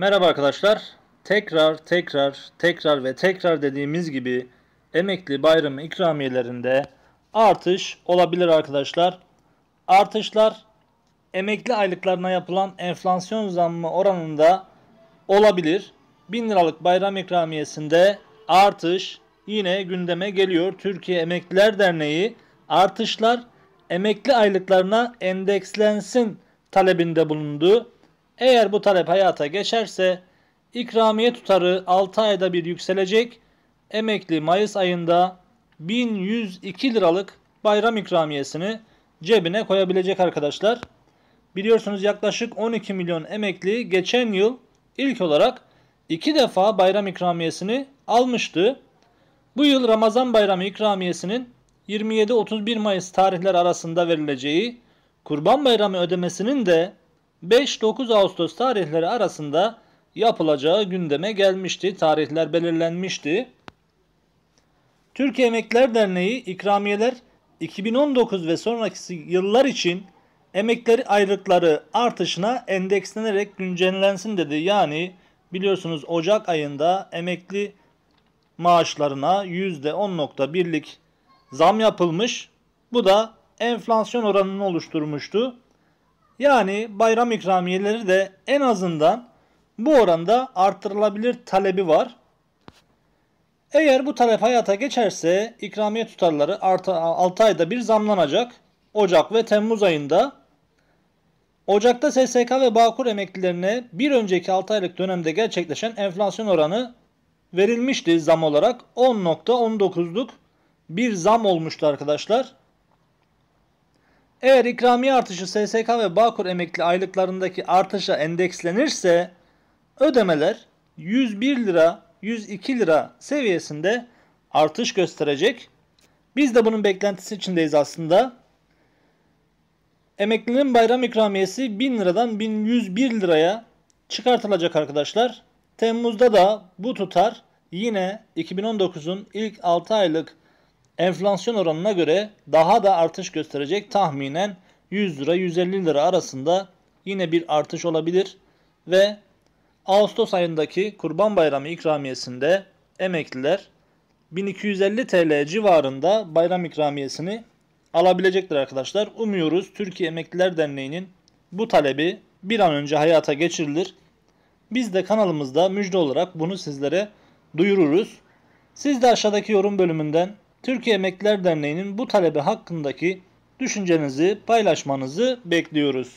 Merhaba arkadaşlar. Tekrar tekrar tekrar ve tekrar dediğimiz gibi emekli bayramı ikramiyelerinde artış olabilir arkadaşlar. Artışlar emekli aylıklarına yapılan enflasyon zammı oranında olabilir. 1000 liralık bayram ikramiyesinde artış yine gündeme geliyor. Türkiye Emekliler Derneği artışlar emekli aylıklarına endekslensin talebinde bulundu. Eğer bu talep hayata geçerse ikramiye tutarı 6 ayda bir yükselecek. Emekli Mayıs ayında 1102 liralık bayram ikramiyesini cebine koyabilecek arkadaşlar. Biliyorsunuz yaklaşık 12 milyon emekli geçen yıl ilk olarak iki defa bayram ikramiyesini almıştı. Bu yıl Ramazan bayramı ikramiyesinin 27-31 Mayıs tarihler arasında verileceği, Kurban Bayramı ödemesinin de 5-9 Ağustos tarihleri arasında yapılacağı gündeme gelmişti. Tarihler belirlenmişti. Türkiye Emekliler Derneği ikramiyeler 2019 ve sonraki yıllar için emekleri aylıkları artışına endekslenerek güncellensin dedi. Yani biliyorsunuz Ocak ayında emekli maaşlarına %10.1'lik zam yapılmış. Bu da enflasyon oranını oluşturmuştu. Yani bayram ikramiyeleri de en azından bu oranda artırılabilir talebi var. Eğer bu talep hayata geçerse ikramiye tutarları 6 ayda bir zamlanacak. Ocak ve Temmuz ayında. Ocak'ta SSK ve Bağkur emeklilerine bir önceki 6 aylık dönemde gerçekleşen enflasyon oranı verilmişti zam olarak. 10.19'luk bir zam olmuştu arkadaşlar. Eğer ikramiye artışı SSK ve Bağkur emekli aylıklarındaki artışa endekslenirse ödemeler 101 lira 102 lira seviyesinde artış gösterecek. Biz de bunun beklentisi içindeyiz aslında. Emeklinin bayram ikramiyesi 1000 liradan 1101 liraya çıkartılacak arkadaşlar. Temmuz'da da bu tutar yine 2019'un ilk 6 aylık enflasyon oranına göre daha da artış gösterecek tahminen 100 lira 150 lira arasında yine bir artış olabilir ve Ağustos ayındaki Kurban Bayramı ikramiyesinde emekliler 1250 TL civarında bayram ikramiyesini alabilecektir arkadaşlar. Umuyoruz Türkiye Emekliler Derneği'nin bu talebi bir an önce hayata geçirilir. Biz de kanalımızda müjde olarak bunu sizlere duyururuz. Siz de aşağıdaki yorum bölümünden Türkiye Emekliler Derneği'nin bu talebi hakkındaki düşüncenizi paylaşmanızı bekliyoruz.